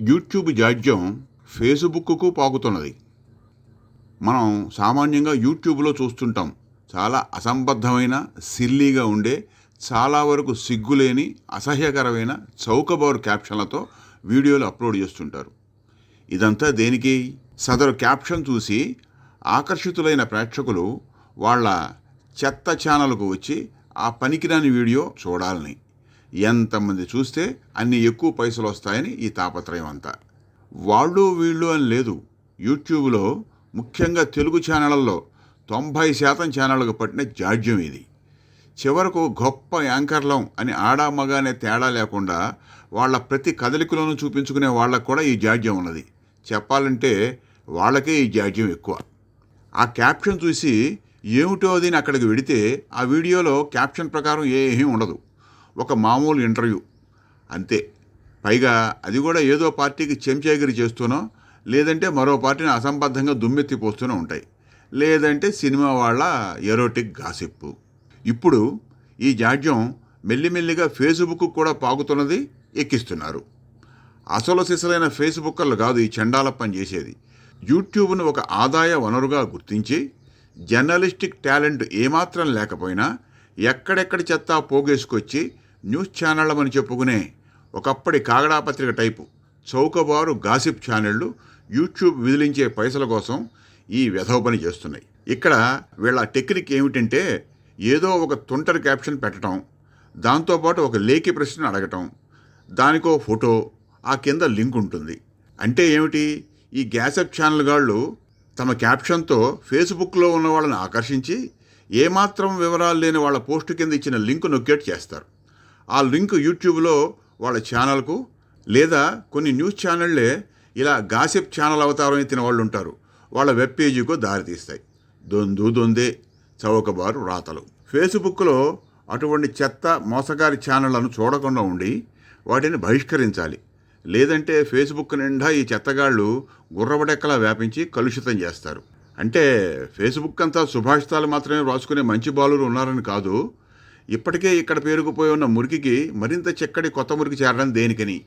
YouTube జాడ్యం Facebook పాకుతున్నది. మనం సామాన్యంగా యూట్యూబ్లో చూస్తుంటాం. చాలా అసంబద్ధమైన సిల్లీగా ఉండే చాలా వరకు సిగ్గులేని అసహ్యకరమైన చౌకబారు క్యాప్షన్లతో వీడియోలు అప్లోడ్ చేస్తుంటారు. ఇదంతా దేనికి? సదరు క్యాప్షన్ చూసి ఆకర్షితులైన ప్రేక్షకులు వాళ్ళ చెత్త ఛానల్కు వచ్చి ఆ పనికిరాని వీడియో చూడాలని. ఎంతమంది చూస్తే అన్ని ఎక్కువ పైసలు వస్తాయని ఈ తాపత్రయం అంతా. వాళ్ళు వీళ్ళు అని లేదు. యూట్యూబ్లో ముఖ్యంగా తెలుగు ఛానళ్ళల్లో తొంభై శాతం ఛానళ్ళకు పట్టిన జాడ్యం ఇది. చివరకు గొప్ప యాంకర్లం అని ఆడా మగ అనే తేడా లేకుండా వాళ్ళ ప్రతి కదలికలోనూ చూపించుకునే వాళ్ళకు కూడా ఈ జాడ్యం ఉన్నది. చెప్పాలంటే వాళ్ళకే ఈ జాడ్యం ఎక్కువ. ఆ క్యాప్షన్ చూసి ఏమిటో అది అని అక్కడికి వెడితే ఆ వీడియోలో క్యాప్షన్ ప్రకారం ఏమీ ఉండదు. ఒక మామూలు ఇంటర్వ్యూ. అంతే. పైగా అది కూడా ఏదో పార్టీకి చెంచాగిరి చేస్తూనో లేదంటే మరో పార్టీని అసంబద్ధంగా దుమ్మెత్తిపోస్తూనే ఉంటాయి. లేదంటే సినిమా వాళ్ళ ఎరోటిక్ గాసిప్పు. ఇప్పుడు ఈ జాడ్యం మెల్లిమెల్లిగా ఫేస్బుక్ కూడా పాకుతున్నది ఎక్కిస్తున్నారు. అసలు సిసలైన ఫేస్బుక్కర్లు కాదు ఈ చండాల పని చేసేది. యూట్యూబ్ను ఒక ఆదాయ వనరుగా గుర్తించి జర్నలిస్టిక్ టాలెంట్ ఏమాత్రం లేకపోయినా ఎక్కడెక్కడ చెత్త పోగేసుకొచ్చి న్యూస్ ఛానళ్ళమని చెప్పుకునే ఒకప్పటి కాగడా పత్రిక టైపు చౌకబారు గాసిప్ ఛానళ్ళు యూట్యూబ్ విదిలించే పైసల కోసం ఈ వెధవ పని చేస్తున్నాయి. ఇక్కడ వీళ్ళ టెక్నిక్ ఏమిటంటే ఏదో ఒక తుంటరి క్యాప్షన్ పెట్టడం దాంతోపాటు ఒక లేఖి ప్రశ్న అడగటం దానికో ఫోటో ఆ కింద లింక్ ఉంటుంది. అంటే ఏమిటి? ఈ గ్యాసప్ ఛానల్ గాళ్ళు తమ క్యాప్షన్తో ఫేస్బుక్లో ఉన్న వాళ్ళని ఆకర్షించి ఏమాత్రం వివరాలు లేని వాళ్ళ పోస్టు కింద ఇచ్చిన లింక్ నొక్కేట్ చేస్తారు. ఆ లింక్ యూట్యూబ్లో వాళ్ళ ఛానల్కు లేదా కొన్ని న్యూస్ ఛానళ్ళే ఇలా గాసిప్ ఛానల్ అవతారం ఎత్తిన వాళ్ళు ఉంటారు. వాళ్ళ వెబ్ పేజీకు దారితీస్తాయి దొందు దొందే చౌకబారు రాతలు. ఫేస్బుక్లో అటువంటి చెత్త మోసగారి ఛానళ్ళను చూడకుండా ఉండి వాటిని బహిష్కరించాలి. లేదంటే ఫేస్బుక్ నిండా ఈ చెత్తగాళ్ళు గుర్రబడెక్కలా వ్యాపించి కలుషితం చేస్తారు. అంటే ఫేస్బుక్ అంతా సుభాషితాలు మాత్రమే రాసుకునే మంచి బాలురు ఉన్నారని కాదు ఇప్పటికే ఇక్కడ పేరుకుపోయి ఉన్న మురికికి మరింత చెక్కడి కొత్త మురికి చేరడం దేనికని?